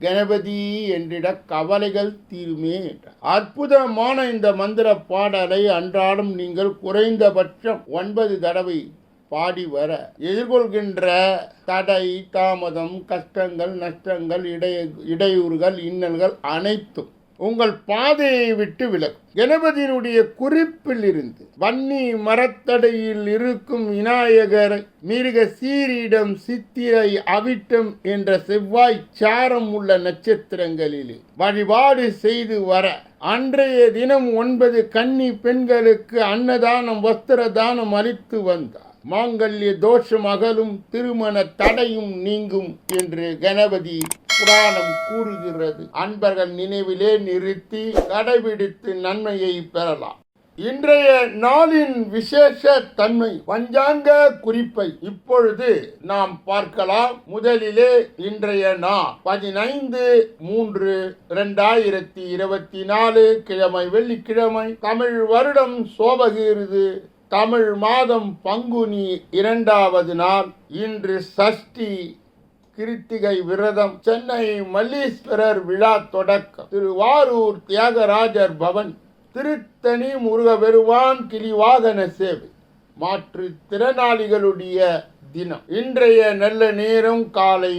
கணபதி என்றிட கவலைகள் தீருமே. என்றார் அற்புதமான இந்த மந்திர பாடலை அன்றாடம் நீங்கள் குறைந்தபட்சம் ஒன்பது தடவை பாடி வர. எதிர்கொள்கின்ற தடை தாமதம் கஷ்டங்கள் நஷ்டங்கள் இடை இடையூறுகள் இன்னல்கள் அனைத்தும் உங்கள் பாதையை விட்டு விலகும். கணபதியினுடைய குறிப்பில் இருந்து வன்னி மரத்தடையில் இருக்கும் விநாயகர் மிருக சீரிடம் சித்திரை அவிட்டம் என்ற செவ்வாய் சாரம் உள்ள நட்சத்திரங்களிலே வழிபாடு செய்து வர அன்றைய தினம் ஒன்பது கன்னி பெண்களுக்கு அன்னதானம் வஸ்திர தானம் அளித்து வந்தார். மாங்கல்ய தோஷம் அகலும் திருமண தடையும் நீங்கும் என்று கணபதி புராணம் கூறுகிறது. அன்பர்கள் நினைவிலே நிறுத்தி கடைபிடித்து நன்மையை பெறலாம். இன்றைய நாளின் விசேஷ தன்மை பஞ்சாங்க குறிப்பை இப்பொழுது நாம் பார்க்கலாம். முதலிலே இன்றைய நாள் பதினைந்து மூன்று இரண்டாயிரத்தி இருபத்தி நாலு கிழமை வெள்ளிக்கிழமை. தமிழ் வருடம் சோபகிருது. தமிழ் மாதம் பங்குனி இரண்டாவது நாள். இன்று சஷ்டி கிருத்திகை விரதம் சென்னை மல்லீஸ்வரர் விழா தொடக்கம். திருவாரூர் தியாகராஜர் பவன் திருத்தணி முருகபெருவான் கிளிவாகன சேவை. மாற்று திறனாளிகளுடைய தினம். இன்றைய நல்ல நேரம் காலை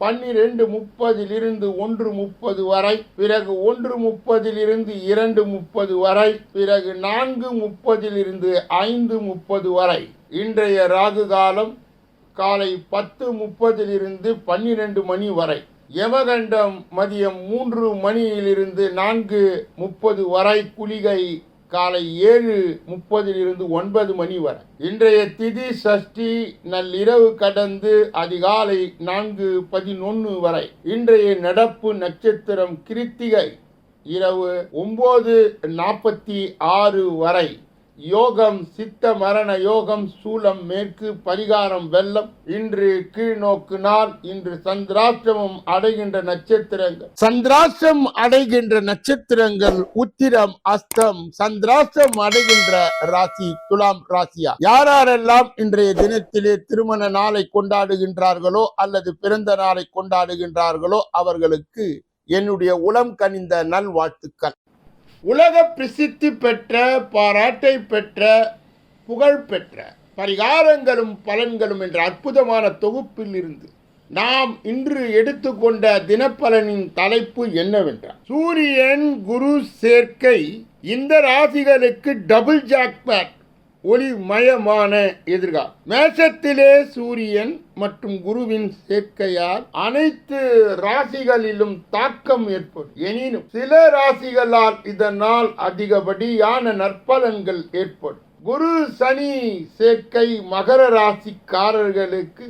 பன்னிரெண்டு முப்பதிலிருந்து ஒன்று முப்பது வரை பிறகு ஒன்று முப்பதிலிருந்து இரண்டு முப்பது வரை பிறகு நான்கு முப்பதிலிருந்து ஐந்து முப்பது வரை. இன்றைய ராகு காலம் காலை பத்து முப்பதிலிருந்து பன்னிரண்டு மணி வரை. யமகண்டம் மதியம் மூன்று மணியிலிருந்து நான்கு முப்பது வரை குளிகை காலை ஏழு முப்பதிலிருந்து ஒன்பது மணி வரை. இன்றைய திதி சஷ்டி நள்ளிரவு கடந்து அதிகாலை நான்கு பதினொன்று வரை. இன்றைய நடப்பு நட்சத்திரம் கிருத்திகை இரவு ஒன்பது நாற்பத்தி ஆறு வரை. யோகம் சித்த மரண யோகம் சூலம் மேற்கு பரிகாரம் வெள்ளம். இன்று கீழ்நோக்கு நாள் இன்று சந்திராஷ்டமம் அடைகின்ற நட்சத்திரங்கள். சந்திராஷ்டம் அடைகின்ற நட்சத்திரங்கள் உத்திரம் அஸ்தம் சந்திராஷ்டம் அடைகின்ற ராசி துலாம் ராசியா? யாரெல்லாம் இன்றைய தினத்திலே திருமண நாளை கொண்டாடுகின்றார்களோ அல்லது பிறந்த நாளை கொண்டாடுகின்றார்களோ அவர்களுக்கு என்னுடைய உளம் கனிந்த நல்வாழ்த்துக்கள். உலக பிரசித்தி பெற்ற பாராட்டை பெற்ற புகழ் பெற்ற பரிகாரங்களும் பலன்களும் என்ற அற்புதமான தொகுப்பில் இருந்து நாம் இன்று எடுத்துக்கொண்ட தினப்பலனின் தலைப்பு என்னவென்றால் சூரியன் குரு சேர்க்கை இந்த ராசிகளுக்கு டபுள் ஜாக்பேட் ஒளிமயமான எதிர்காலம். மேஷத்திலே சூரியன் மற்றும் குருவின் சேர்க்கையால் அனைத்து ராசிகளிலும் தாக்கம் ஏற்படும். எனினும் சில ராசிகளால் இதனால் அதிகப்படியான நற்பலன்கள் ஏற்படும். குரு சனி சேர்க்கை மகர ராசிக்காரர்களுக்கு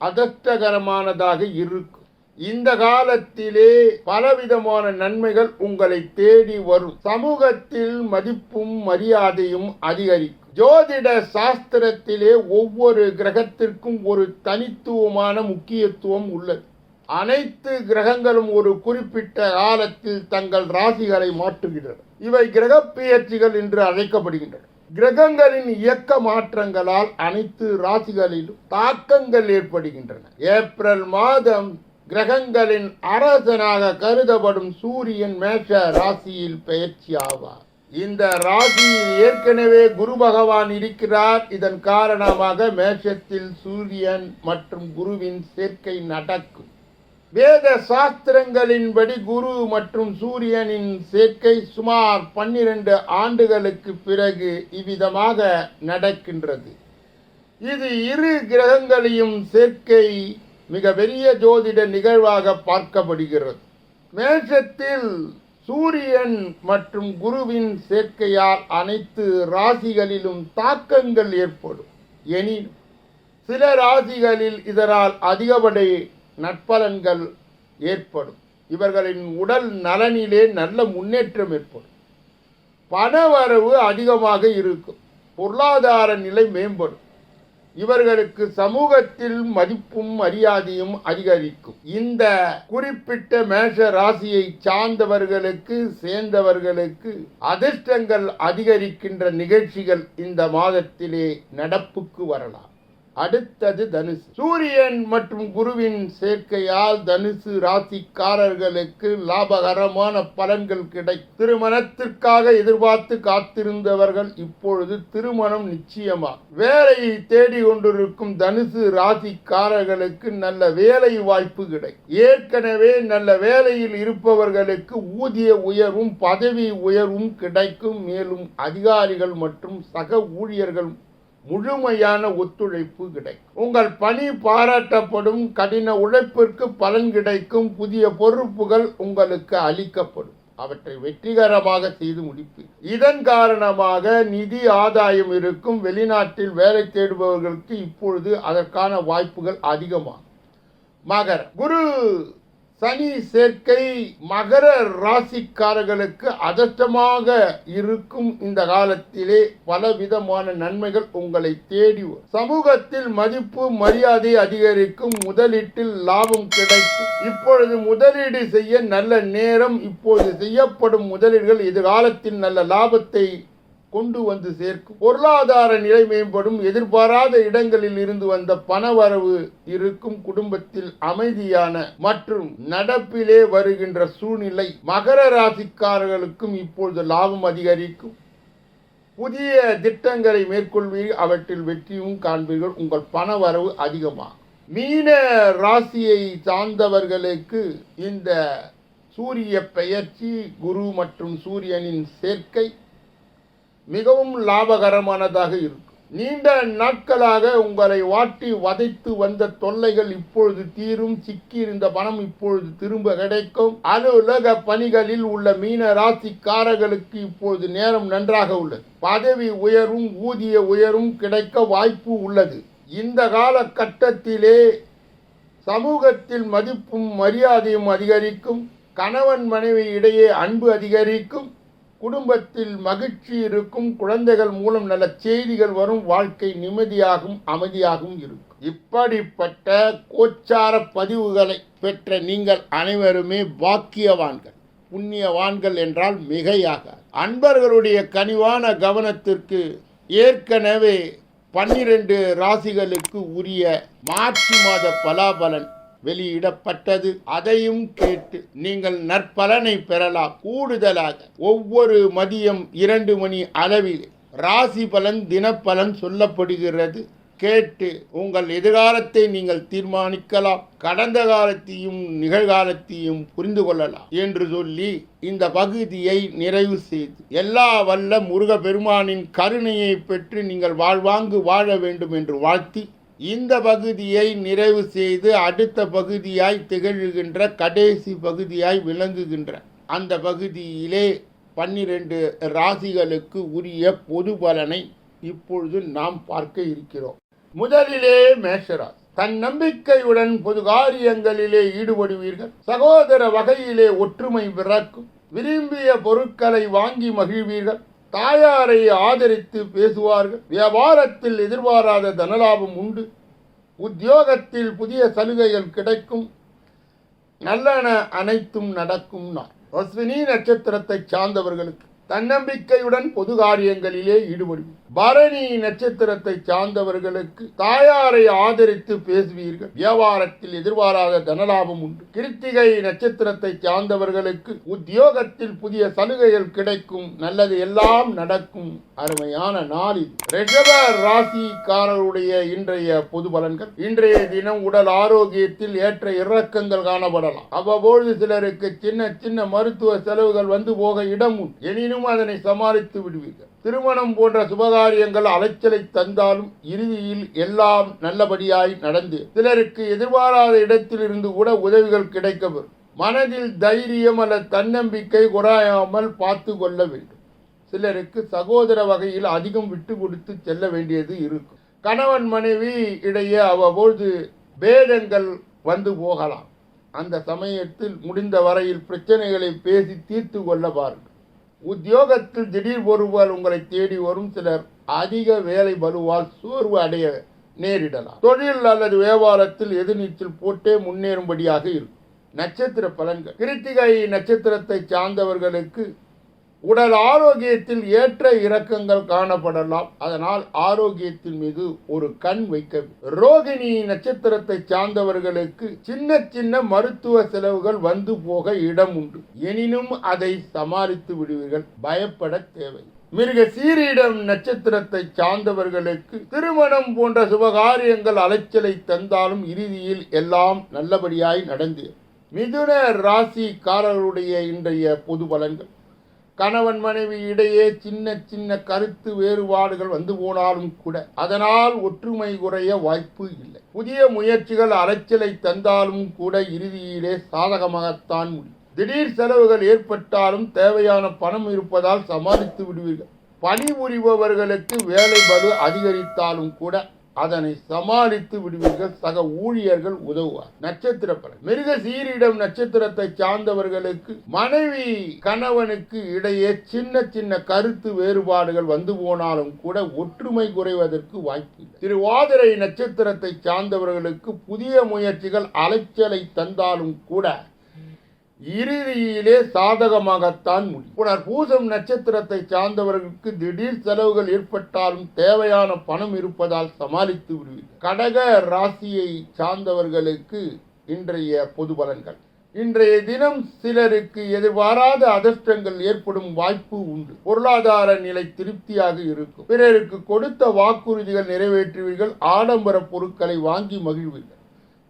அதஷ்டகரமானதாக இருக்கும். இந்த காலத்திலே பலவிதமான நன்மைகள் உங்களை தேடி வரும். சமூகத்தில் மதிப்பும் மரியாதையும் அதிகரிக்கும். ஜோதிட சாஸ்திரத்திலே ஒவ்வொரு கிரகத்திற்கும் ஒரு தனித்துவமான முக்கியத்துவம் உள்ளது. அனைத்து கிரகங்களும் ஒரு குறிப்பிட்ட காலத்தில் தங்கள் ராசிகளை மாற்றுகின்றன. இவை கிரகப்பெயர்ச்சிகள் என்று அழைக்கப்படுகின்றன. கிரகங்களின் இயக்க மாற்றங்களால் அனைத்து ராசிகளிலும் தாக்கங்கள் ஏற்படுகின்றன. ஏப்ரல் மாதம் கிரகங்களின் அரசனாக கருதப்படும் சூரியன் மேஷ ராசியில் பயிற்சி ஆவார். இந்த ராசியில் ஏற்கனவே குரு பகவான் இருக்கிறார். இதன் காரணமாக மேஷத்தில் சூரியன் மற்றும் குருவின் சேர்க்கை நடக்கும். வேத சாஸ்திரங்களின்படி குரு மற்றும் சூரியனின் சேர்க்கை சுமார் பன்னிரண்டு ஆண்டுகளுக்கு பிறகு இவ்விதமாக நடக்கின்றது. இது இரு கிரகங்களையும் சேர்க்கை மிக பெரிய ஜோதிட நிகழ்வாக பார்க்கப்படுகிறது. மேஷத்தில் சூரியன் மற்றும் குருவின் சேர்க்கையால் அனைத்து ராசிகளிலும் தாக்கங்கள் ஏற்படும். எனினும் சில ராசிகளில் இதனால் அதிகப்படை நற்பலன்கள் ஏற்படும். இவர்களின் உடல் நலனிலே நல்ல முன்னேற்றம் ஏற்படும். பணவரவு அதிகமாக இருக்கும். பொருளாதார நிலை மேம்படும். இவர்களுக்கு சமூகத்தில் மதிப்பும் மரியாதையும் அதிகரிக்கும். இந்த குறிப்பிட்ட மேஷ ராசியை சார்ந்தவர்களுக்கு சேர்ந்தவர்களுக்கு அதிர்ஷ்டங்கள் அதிகரிக்கின்ற நிகழ்ச்சிகள் இந்த மாதத்திலே நடப்புக்கு வரலாம். அடுத்தது தனுசு. சூரியன் மற்றும் குருவின் சேர்க்கையால் தனுசு ராசிக்காரர்களுக்கு லாபகரமான பலன்கள் கிடை திருமணத்திற்காக எதிர்பார்த்து காத்திருந்தவர்கள் இப்பொழுது திருமணம் நிச்சயமா. வேலையை தேடி கொண்டிருக்கும் தனுசு ராசிக்காரர்களுக்கு நல்ல வேலை வாய்ப்பு கிடை ஏற்கனவே நல்ல வேலையில் இருப்பவர்களுக்கு ஊதிய உயர்வும் பதவி உயர்வும் கிடைக்கும். மேலும் அதிகாரிகள் மற்றும் சக ஊழியர்கள் முழுமையான ஒத்துழைப்பு கிடைக்கும். உங்கள் பணி பாராட்டப்படும் கடின உழைப்பிற்கு பலன் கிடைக்கும் புதிய பொறுப்புகள் உங்களுக்கு அளிக்கப்படும். அவற்றை வெற்றிகரமாக செய்து முடிப்பு இதன் காரணமாக நிதி ஆதாயம் இருக்கும் வெளிநாட்டில் வேலை தேடுபவர்களுக்கு இப்பொழுது அதற்கான வாய்ப்புகள் அதிகமாகும். மகர் குரு! சனி சேர்க்கை மகர ராசிக்காரர்களுக்கு அதஷ்டமாக இருக்கும் இந்த காலத்திலே பலவிதமான நன்மைகள் உங்களை தேடி சமூகத்தில் மதிப்பு மரியாதை அதிகரிக்கும் முதலீட்டில் லாபம் கிடைக்கும். இப்பொழுது முதலீடு செய்ய நல்ல நேரம் இப்பொழுது செய்யப்படும் முதலீடுகள் எதிர்காலத்தில் நல்ல லாபத்தை கொண்டு வந்து சேர்க்கும். பொருளாதார நிலை மேம்படும். எதிர்பாராத இடங்களில் இருந்து வந்த பணவரவு இருக்கும் குடும்பத்தில் அமைதியான மற்றும் நடப்பிலே வருகின்ற சூழ்நிலை மகர ராசிக்காரர்களுக்கும் இப்பொழுது லாபம் அதிகரிக்கும். புதிய திட்டங்களை மேற்கொள்வீர்கள் அவற்றில் வெற்றியும் காண்பீர்கள். உங்கள் பணவரவு அதிகமாகும். மீன ராசியை சார்ந்தவர்களுக்கு இந்த சூரிய பெயர்ச்சி குரு மற்றும் சூரியனின் சேர்க்கை மிகவும் லாபகரமானதாக இருக்கும். நீண்ட நாட்களாக உங்களை வாட்டி வதைத்து வந்த தொல்லைகள் இப்பொழுது தீரும். சிக்கியிருந்த பணம் இப்பொழுது திரும்ப கிடைக்கும். அலுவலக பணிகளில் உள்ள மீன ராசிக்காரர்களுக்கு இப்பொழுது நேரம் நன்றாக உள்ளது. பதவி உயரும் ஊதிய உயரும் கிடைக்க வாய்ப்பு உள்ளது. இந்த காலகட்டத்திலே சமூகத்தில் மதிப்பும் மரியாதையும் அதிகரிக்கும். கணவன் மனைவி இடையே அன்பு அதிகரிக்கும். குடும்பத்தில் மகிழ்ச்சி இருக்கும் குழந்தைகள் மூலம் நல்ல செய்திகள் வரும் வாழ்க்கை நிம்மதியாகவும் அமைதியாகவும் இருக்கும். இப்படிப்பட்ட கோச்சார பதிவுகளை பெற்ற நீங்கள் அனைவருமே பாக்கியவான்கள். புண்ணியவான்கள் என்றால் மிகையாக அன்பர்களுடைய கனிவான கவனத்திற்கு ஏற்கனவே பன்னிரண்டு ராசிகளுக்கு உரிய மார்ச் மாத பலாபலன் வெளியிடப்பட்டது. அதையும் கேட்டு நீங்கள் நற்பலனை பெறலாம். கூடுதலாக ஒவ்வொரு மதியம் இரண்டு மணி அளவில் ராசி பலன் தினப்பலன் சொல்லப்படுகிறது. கேட்டு உங்கள் எதிர்காலத்தை நீங்கள் தீர்மானிக்கலாம். கடந்த காலத்தையும் நிகழ்காலத்தையும் புரிந்து கொள்ளலாம் என்று சொல்லி இந்த பகுதியை நிறைவு செய்து எல்லா வல்ல முருக பெருமானின் கருணையை பெற்று நீங்கள் வாழ்வாங்கு வாழ வேண்டும் என்று வாழ்த்தி இந்த பகுதியை நிறைவு செய்து அடுத்த பகுதியாய் திகழ்கின்ற கடைசி பகுதியாய் விளங்குகின்ற அந்த பகுதியிலே பன்னிரண்டு ராசிகளுக்கு உரிய பொது பலனை இப்பொழுது நாம் பார்க்க இருக்கிறோம். முதலிலே மேஷராசி. தன் நம்பிக்கையுடன் பொது காரியங்களிலே ஈடுபடுவீர்கள். சகோதர வகையிலே ஒற்றுமை பிறக்கும். விரும்பிய பொருட்களை வாங்கி மகிழ்வீர்கள். தாயாரை ஆதரித்து பேசுவார்கள். வியாபாரத்தில் எதிர்பாராத தனலாபம் உண்டு. உத்தியோகத்தில் புதிய சலுகைகள் கிடைக்கும். நல்லன அனைத்தும் நடக்கும். நான் அஸ்வினி நட்சத்திரத்தை சார்ந்தவர்களுக்கு தன்னம்பிக்கையுடன் பொது காரியங்களிலே ஈடுபடும் பரணி நட்சத்திரத்தை சார்ந்தவர்களுக்கு தாயாரை ஆதரித்து பேசுவீர்கள். வியாபாரத்தில் எதிர்பாராத தனலாபம் உண்டு. கிருத்திகை நட்சத்திரத்தை சார்ந்தவர்களுக்கு உத்தியோகத்தில் புதிய சலுகைகள் கிடைக்கும். நல்லது எல்லாம் நடக்கும். அருமையான நாளில் ரிஷப ராசிக்காரருடைய இன்றைய பொது பலன்கள். இன்றைய தினம் உடல் ஆரோக்கியத்தில் ஏற்ற இறக்கங்கள் காணப்படலாம். அவ்வப்பொழுது சிலருக்கு சின்ன சின்ன மருத்துவ செலவுகள் வந்து போக இடம் எனினும் எனினும் அதனை சமாளித்து விடுவீர்கள். திருமணம் போன்ற சுபகாரியங்கள் அலைச்சலை தந்தாலும் இறுதியில் எல்லாம் நல்லபடியாய் நடந்து. சிலருக்கு எதிர்பாராத இடத்திலிருந்து கூட உதவிகள் கிடைக்கப்பெறும். மனதில் தைரியம் அல்லது தன்னம்பிக்கை குறையாமல் பார்த்து கொள்ள வேண்டும். சிலருக்கு சகோதர வகையில் அதிகம் விட்டு கொடுத்து செல்ல வேண்டியது இருக்கும். கணவன் மனைவி இடையே அவ்வப்பொழுது பேதங்கள் வந்து போகலாம். அந்த சமயத்தில் முடிந்த வரையில் பிரச்சனைகளை பேசி தீர்த்து கொள்ள பாருங்கள். உத்தியோகத்தில் திடீர் ஒருவர் உங்களை தேடி வரும் சிலர் அதிக வேலை பலுவால் சோர்வு அடைய நேரிடலாம். தொழில் அல்லது வியாபாரத்தில் எதிர்நீச்சல் போட்டே முன்னேறும்படியாக இருக்கும். நட்சத்திர பலன்கள். கிருத்திகை நட்சத்திரத்தை சார்ந்தவர்களுக்கு உடல் ஆரோக்கியத்தில் ஏற்ற இறக்கங்கள் காணப்படலாம். அதனால் ஆரோக்கியத்தின் மீது ஒரு கண் வைக்க ரோகிணி நட்சத்திரத்தை சார்ந்தவர்களுக்கு சின்ன சின்ன மருத்துவ செலவுகள் வந்து போக இடம் உண்டு. எனினும் அதை சமாளித்து விடுவீர்கள். பயப்பட தேவை. மிருக சீரிடம் நட்சத்திரத்தை சார்ந்தவர்களுக்கு திருமணம் போன்ற சுபகாரியங்கள் அலைச்சலை தந்தாலும் இறுதியில் எல்லாம் நல்லபடியாய் நடந்து. மிதுன ராசிக்காரர்களுடைய இன்றைய பொது பலன்கள். கணவன் மனைவி இடையே சின்ன சின்ன கருத்து வேறுபாடுகள் வந்து போனாலும் கூட அதனால் ஒற்றுமை குறைய வாய்ப்பு இல்லை. புதிய முயற்சிகள் அலைச்சலை தந்தாலும் கூட இறுதியிலே சாதகமாகத்தான் முடியும். திடீர் செலவுகள் ஏற்பட்டாலும் தேவையான பணம் இருப்பதால் சமாளித்து விடுவீர்கள். பணிபுரிபவர்களுக்கு வேலை பலு அதிகரித்தாலும் கூட அதனை சமாளித்து விடுவீர்கள். சக ஊழியர்கள் உதவுவார். நட்சத்திர பலன் மிருக சீரிடம் நட்சத்திரத்தை சார்ந்தவர்களுக்கு மனைவி கணவனுக்கு இடையே சின்ன சின்ன கருத்து வேறுபாடுகள் வந்து போனாலும் கூட ஒற்றுமை குறைவதற்கு வாய்ப்பு திருவாதிரை நட்சத்திரத்தை சார்ந்தவர்களுக்கு புதிய முயற்சிகள் அலைச்சலை தந்தாலும் கூட இறுதியிலே சாதகமாகத்தான் முடியும். புனர் பூசம் நட்சத்திரத்தை சார்ந்தவர்களுக்கு திடீர் செலவுகள் ஏற்பட்டாலும் தேவையான பணம் இருப்பதால் சமாளித்து விடுவீர்கள். கடக ராசியை சார்ந்தவர்களுக்கு இன்றைய பொது பலன்கள். இன்றைய தினம் சிலருக்கு எதிர்பாராத அதிர்ஷ்டங்கள் ஏற்படும் வாய்ப்பு உண்டு. பொருளாதார நிலை திருப்தியாக இருக்கும். பிறருக்கு கொடுத்த வாக்குறுதிகள் நிறைவேற்றுவீர்கள். ஆடம்பர பொருட்களை வாங்கி மகிழ்வீர்கள்.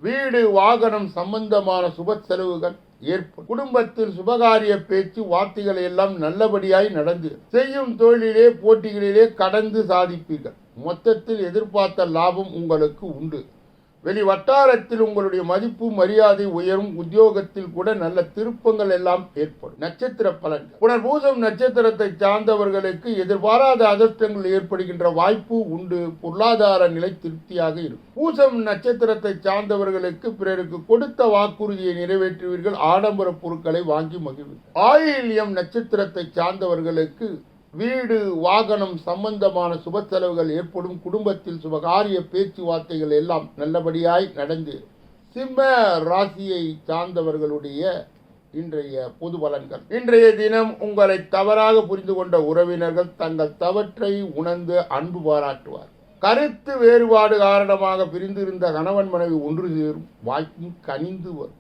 வீடு வாகனம் சம்பந்தமான சுப செலவுகள் ஏற்படும் குடும்பத்தில் சுபகாரிய பேச்சு வார்த்தைகள் எல்லாம் நல்லபடியாய் நடந்து செய்யும் தொழிலிலே போட்டிகளிலே கடந்து சாதிப்பீர்கள். மொத்தத்தில் எதிர்பார்த்த லாபம் உங்களுக்கு உண்டு. வெளி வட்டாரத்தில் உங்களுடைய மதிப்பு மரியாதை உயரும் உத்தியோகத்தில் கூட நல்ல திருப்பங்கள் எல்லாம் ஏற்படும். நட்சத்திர பலன்கள். புனர்பூசம் நட்சத்திரத்தை சார்ந்தவர்களுக்கு எதிர்பாராத அதிர்ஷ்டங்கள் ஏற்படுகின்ற வாய்ப்பு உண்டு. பொருளாதார நிலை திருப்தியாக இருக்கும். பூசம் நட்சத்திரத்தை சார்ந்தவர்களுக்கு பிறருக்கு கொடுத்த வாக்குறுதியை நிறைவேற்றுவீர்கள். ஆடம்பர பொருட்களை வாங்கி மகிழ்வீர்கள். ஆயில்யம் நட்சத்திரத்தை சார்ந்தவர்களுக்கு வீடு வாகனம் சம்பந்தமான சுப செலவுகள் ஏற்படும். குடும்பத்தில் சுபகாரிய பேச்சுவார்த்தைகள் எல்லாம் நல்லபடியாய் நடந்து சிம்ம ராசியை சார்ந்தவர்களுடைய இன்றைய பொது பலன்கள். இன்றைய தினம் உங்களை தவறாக புரிந்து கொண்ட உறவினர்கள் தங்கள் தவற்றை உணர்ந்து அன்பு பாராட்டுவார். கருத்து வேறுபாடு காரணமாக பிரிந்திருந்த கணவன் மனைவி ஒன்று சேரும். வாய்ப்பும் கனிந்து வரும்.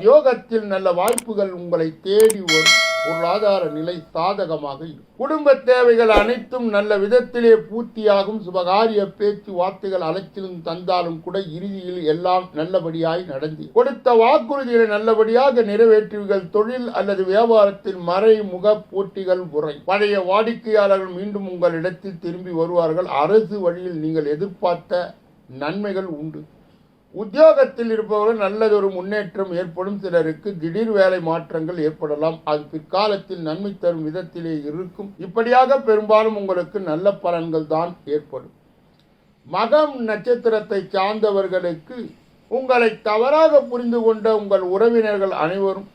யோகத்தில் நல்ல வாய்ப்புகள் உங்களை தேடி வரும். பொருளாதார நிலை சாதகமாக இருக்கும். குடும்ப தேவைகள் அனைத்தும் நல்ல விதத்திலே பூர்த்தியாகும். சுபகாரிய பேச்சு வார்த்தைகள் அலைச்சிலும் தந்தாலும் கூட இறுதியில் எல்லாம் நல்லபடியாய் நடந்து. கொடுத்த வாக்குறுதிகளை நல்லபடியாக நிறைவேற்றுவீர்கள். தொழில் அல்லது வியாபாரத்தில் மறைமுக போட்டிகள் உரை பழைய வாடிக்கையாளர்கள் மீண்டும் உங்கள் இடத்தில் திரும்பி வருவார்கள். அரசு வழியில் நீங்கள் எதிர்பார்த்த நன்மைகள் உண்டு. உத்தியோகத்தில் இருப்பவர்கள் நல்லதொரு முன்னேற்றம் ஏற்படும் சிலருக்கு திடீர் வேலை மாற்றங்கள் ஏற்படலாம். அது பிற்காலத்தில் நன்மை தரும் விதத்திலே இருக்கும். இப்படியாக பெரும்பாலும் உங்களுக்கு நல்ல பலன்கள் தான் ஏற்படும். மகம் நட்சத்திரத்தை சார்ந்தவர்களுக்கு உங்களை தவறாக புரிந்து கொண்ட உங்கள் உறவினர்கள் அனைவரும்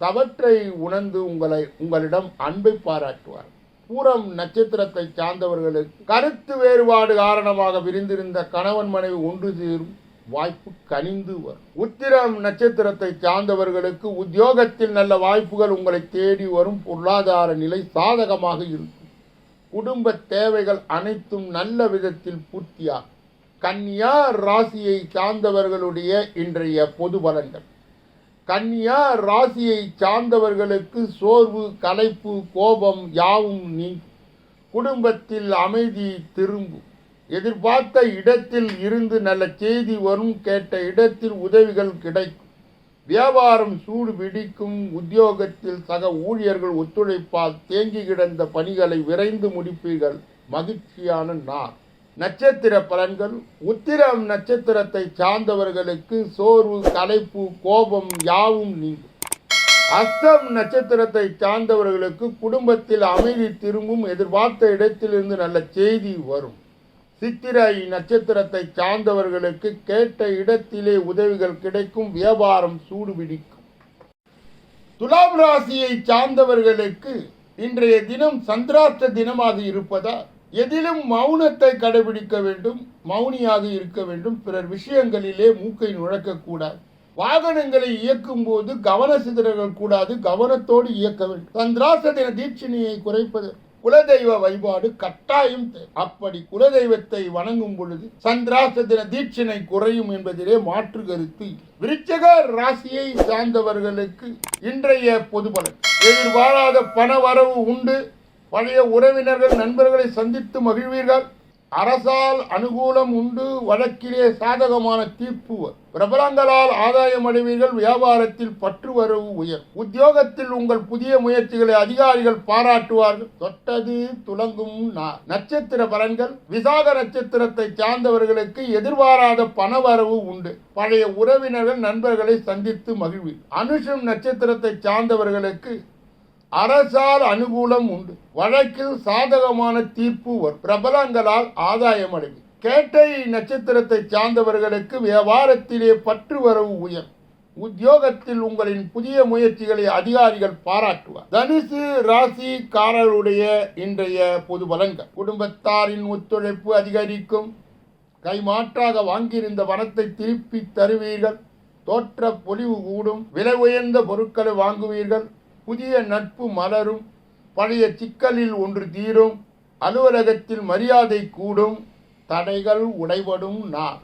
தவற்றை உணர்ந்து உங்களை உங்களிடம் அன்பை பாராட்டுவார். பூரம் நட்சத்திரத்தை சார்ந்தவர்களுக்கு கருத்து வேறுபாடு காரணமாக விரிந்திருந்த கணவன் மனைவி ஒன்று சேரும். வாய்ப்பு கனிந்து வரும். உத்திரம் நட்சத்திரத்தை சார்ந்தவர்களுக்கு உத்தியோகத்தில் நல்ல வாய்ப்புகள் உங்களை தேடி வரும். பொருளாதார நிலை சாதகமாக இருக்கும். குடும்ப தேவைகள் அனைத்தும் நல்ல விதத்தில் பூர்த்தியாகும். கன்னியா ராசியை சார்ந்தவர்களுடைய இன்றைய பொது பலன்கள். கன்னியா ராசியை சார்ந்தவர்களுக்கு சோர்வு கலைப்பு கோபம் யாவும் நீங்கும். குடும்பத்தில் அமைதி திரும்பும். எதிர்பார்த்த இடத்தில் இருந்து நல்ல செய்தி வரும் கேட்ட இடத்தில் உதவிகள் கிடைக்கும். வியாபாரம் சூடு பிடிக்கும் உத்தியோகத்தில் சக ஊழியர்கள் ஒத்துழைப்பால் தேங்கி கிடந்த பணிகளை விரைந்து முடிப்பீர்கள். மகிழ்ச்சியான நாள். நட்சத்திர பலன்கள். உத்திரம் நட்சத்திரத்தை சார்ந்தவர்களுக்கு சோர்வு தலைப்பு கோபம் யாவும் நீங்கும். அஸ்தம் நட்சத்திரத்தை சார்ந்தவர்களுக்கு குடும்பத்தில் அமைதி திரும்பும் எதிர்பார்த்த இடத்திலிருந்து நல்ல செய்தி வரும். சித்திரை நட்சத்திரத்தை சார்ந்தவர்களுக்கு கேட்ட இடத்திலே உதவிகள் கிடைக்கும் வியாபாரம் சூடுபிடிக்கும் துலாம் ராசியை சார்ந்தவர்களுக்கு இன்றைய தினம் சந்திராஷ்ட தினமாக இருப்பதால் எதிலும் மௌனத்தை கடைபிடிக்க வேண்டும் மௌனியாக இருக்க வேண்டும். பிறர் விஷயங்களிலே மூக்கை நுழைக்கக்கூடாது. வாகனங்களை இயக்கும் போது கவன சிதறல் கூடாது கவனத்தோடு இயக்க வேண்டும். சந்திராச தின தீட்சணியை குறைப்பது குலதெய்வ வழிபாடு கட்டாயம் அப்படி குலதெய்வத்தை வணங்கும் பொழுது சந்திராச தின தீட்சணை குறையும் என்பதிலே மாற்று கருத்து விருச்சக ராசியை சார்ந்தவர்களுக்கு இன்றைய பொது பலன் எதிர்பாராத பண வரவு உண்டு. பழைய உறவினர்கள் நண்பர்களை சந்தித்து மகிழ்வீர்கள். அரசால் அனுகூலம் உண்டு வழக்கிலே சாதகமான தீர்ப்பு பிரபலங்களால் ஆதாயம் அடைவீர்கள் வியாபாரத்தில் பற்று வரவு உயர். உத்தியோகத்தில் உங்கள் புதிய முயற்சிகளை அதிகாரிகள் பாராட்டுவார்கள். தொட்டது துலங்கும் நட்சத்திர பலன்கள். விசாக நட்சத்திரத்தை சார்ந்தவர்களுக்கு எதிர்பாராத பணவரவு உண்டு. பழைய உறவினர்கள் நண்பர்களை சந்தித்து மகிழ்வு அனுஷம் நட்சத்திரத்தை சார்ந்தவர்களுக்கு அரசால் அனுகூலம் உண்டு. வழக்கில் சாதகமான தீர்ப்பு வரும் பிரபலங்களால் ஆதாயம் அடையும் கேட்டை நட்சத்திரத்தை சார்ந்தவர்களுக்கு வியாபாரத்திலே பற்று வரவு உயர். உத்தியோகத்தில் உங்களின் புதிய முயற்சிகளை அதிகாரிகள் பாராட்டுவார். தனுசு ராசிக்காரருடைய இன்றைய பொது பலன்கள். குடும்பத்தாரின் ஒத்துழைப்பு அதிகரிக்கும். கைமாற்றாக வாங்கியிருந்த வனத்தை திருப்பி தருவீர்கள். தோற்ற பொலிவு கூடும். விலை உயர்ந்த பொருட்களை வாங்குவீர்கள். புதிய நட்பு மலரும் பழைய சிக்கலில் ஒன்று தீரும் அலுவலகத்தில் மரியாதை கூடும் தடைகள் உடைபடும் நான்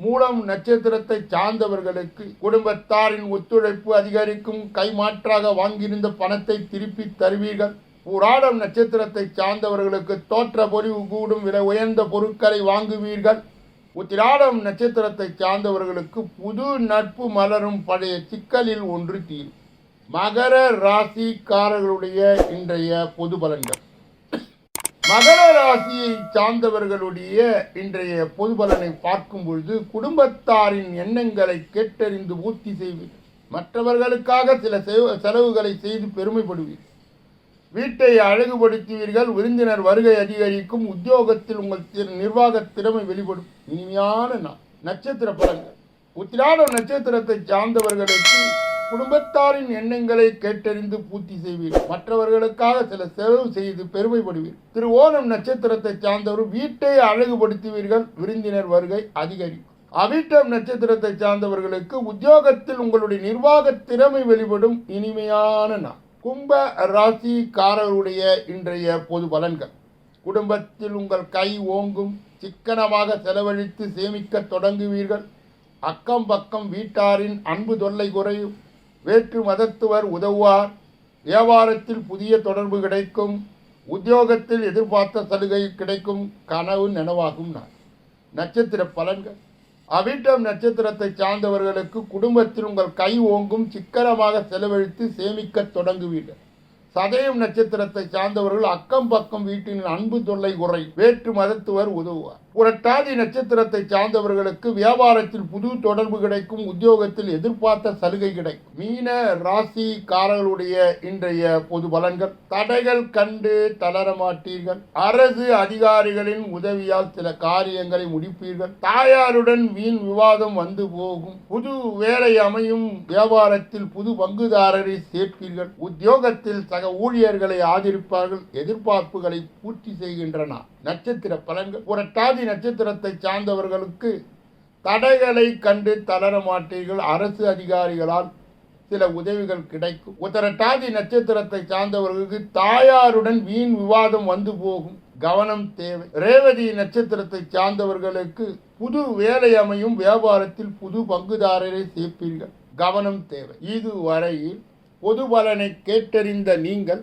மூலம் நட்சத்திரத்தை சார்ந்தவர்களுக்கு குடும்பத்தாரின் ஒத்துழைப்பு அதிகரிக்கும் கைமாற்றாக வாங்கியிருந்த பணத்தை திருப்பி தருவீர்கள். புராடம் நட்சத்திரத்தை சார்ந்தவர்களுக்கு தோற்ற பொறிவு கூடும் விலை உயர்ந்த பொருட்களை வாங்குவீர்கள். உத்திராடம் நட்சத்திரத்தை சார்ந்தவர்களுக்கு புது நட்பு மலரும் பழைய சிக்கலில் ஒன்று தீரும். மகர ராசிக்காரர்களுடைய இன்றைய பொது பலன்கள். மகர ராசியை சார்ந்தவர்களுடைய இன்றைய பொது பலனை பார்க்கும் பொழுது குடும்பத்தாரின் எண்ணங்களை கேட்டறிந்து பூர்த்தி செய்வீர்கள் மற்றவர்களுக்காக சில செலவுகளை செய்து பெருமைப்படுவீர். வீட்டை அழகுபடுத்துவீர்கள் விருந்தினர் வருகை அதிகரிக்கும் உத்தியோகத்தில் உங்கள் நிர்வாக திறமை வெளிப்படும். இனிமையான நட்சத்திர பலன்கள். உத்திராட நட்சத்திரத்தை சார்ந்தவர்களுக்கு குடும்பத்தாரின் எண்ணங்களை கேட்டறிந்து பூர்த்தி செய்வீர். மற்றவர்களுக்காக சில செலவு செய்து பெருமைப்படுவீர். திரு ஓணம் நட்சத்திரத்தை சார்ந்தவர் வீட்டை அழகுபடுத்துவீர்கள். விருந்தினர் வருகை அதிகரிக்கும். அவிட்டம் நட்சத்திரத்தை சார்ந்தவர்களுக்கு உத்தியோகத்தில் உங்களுடைய நிர்வாக திறமை வெளிப்படும் இனிமையான நாள். கும்ப ராசிக்காரருடைய இன்றைய பொது பலன்கள். குடும்பத்தில் உங்கள் கை ஓங்கும் சிக்கனமாக செலவழித்து சேமிக்க தொடங்குவீர்கள். அக்கம் பக்கம் வீட்டாரின் அன்பு தொல்லை குறையும். வேற்று மதத்துவர் உதவுவார். வியாபாரத்தில் புதிய தொடர்பு கிடைக்கும். உத்தியோகத்தில் எதிர்பார்த்த சலுகை கிடைக்கும். கனவு நனவாகும் நான். நட்சத்திர பலன்கள். அவிட்டம் நட்சத்திரத்தை சார்ந்தவர்களுக்கு குடும்பத்தில் உங்கள் கை ஓங்கும் சிக்கனமாக செலவழித்து சேமிக்க தொடங்குவீர்கள். சதயம் நட்சத்திரத்தை சார்ந்தவர்கள் அக்கம் பக்கம் வீட்டின் அன்பு தொல்லை குறை. வேற்று மதத்துவர் உதவுவார். புரட்டாதி நட்சத்திரத்தை சார்ந்தவர்களுக்கு வியாபாரத்தில் புது தொடர்பு கிடைக்கும் உத்தியோகத்தில் எதிர்பார்த்த சலுகை கிடைக்கும். மீன ராசிக்காரர்களுடைய இன்றைய பொது பலன்கள். தடைகள் கண்டு தளர மாட்டீர்கள். அரசு அதிகாரிகளின் உதவியால் சில காரியங்களை முடிப்பீர்கள். தாயாருடன் வீண் விவாதம் வந்து போகும். புது வேலை அமையும் வியாபாரத்தில் புது பங்குதாரரை சேர்ப்பீர்கள். உத்தியோகத்தில் சக ஊழியர்களை ஆதரிப்பார்கள். எதிர்பார்ப்புகளை பூர்த்தி செய்கின்றன. நட்சத்திர பலன்கள். புரட்டாதி நட்சத்திரத்தை சார்ந்தவர்களுக்கு தடைகளை கண்டு தளர மாட்டீர்கள். அரசு அதிகாரிகளால் சில உதவிகள் கிடைக்கும். உத்தரட்டாதி நட்சத்திரத்தை சார்ந்தவர்களுக்கு தாயாருடன் வீண் விவாதம் வந்து போகும். கவனம் தேவை. ரேவதி நட்சத்திரத்தை சார்ந்தவர்களுக்கு புது வேலை அமையும் வியாபாரத்தில் புது பங்குதாரரை சேர்ப்பீர்கள். கவனம் தேவை. இதுவரையில் பொது பலனை கேட்டறிந்த நீங்கள்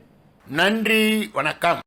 நன்றி வணக்கம்.